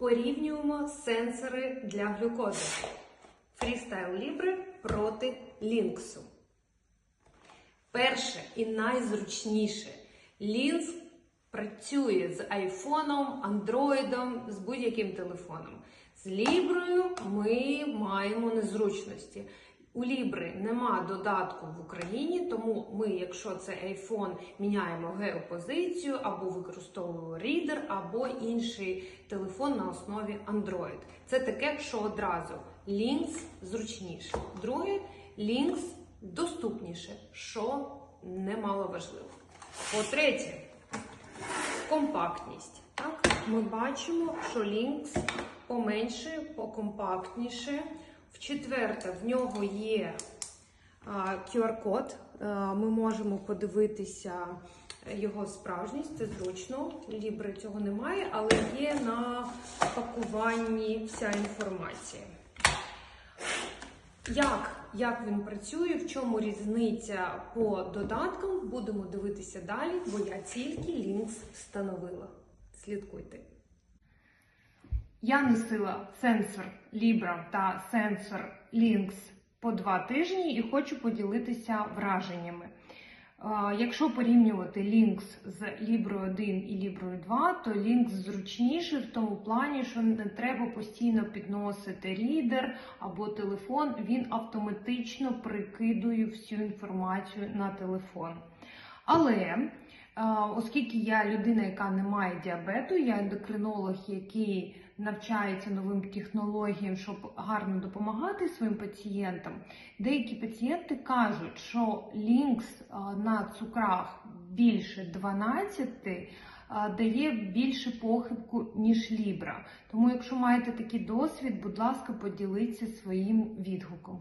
Порівнюємо сенсори для глюкози. Freestyle Libre проти лінксу. Перше і найзручніше. Лінкс працює з айфоном, андроїдом, з будь-яким телефоном. З Ліброю ми маємо незручності. У Лібри нема додатку в Україні, тому ми, якщо це iPhone, міняємо геопозицію або використовуємо рідер, або інший телефон на основі Android. Це таке, що одразу Lynx зручніше. Друге, Lynx доступніше, що немало важливо. По-третє, компактність. Так, ми бачимо, що Lynx поменше, покомпактніше. В-четверте, в нього є QR-код. Ми можемо подивитися його справжність, це зручно. Лібри цього немає, але є на пакуванні вся інформація. Як, як він працює, в чому різниця по додаткам, будемо дивитися далі, бо я тільки Lynx встановила. Слідкуйте. Я носила сенсор Libra та сенсор Lynx по два тижні і хочу поділитися враженнями. Е, Якщо порівнювати Lynx з Libra 1 і Libra 2, то Lynx зручніший в тому плані, що не треба постійно підносити рідер або телефон, він автоматично прикидує всю інформацію на телефон. Але оскільки я людина, яка не має діабету, я ендокринолог, який навчається новим технологіям, щоб гарно допомагати своїм пацієнтам, деякі пацієнти кажуть, що лінкс на цукрах більше 12 е, дає більше похибку, ніж лібра. Тому, якщо маєте такий досвід, будь ласка, поділіться своїм відгуком.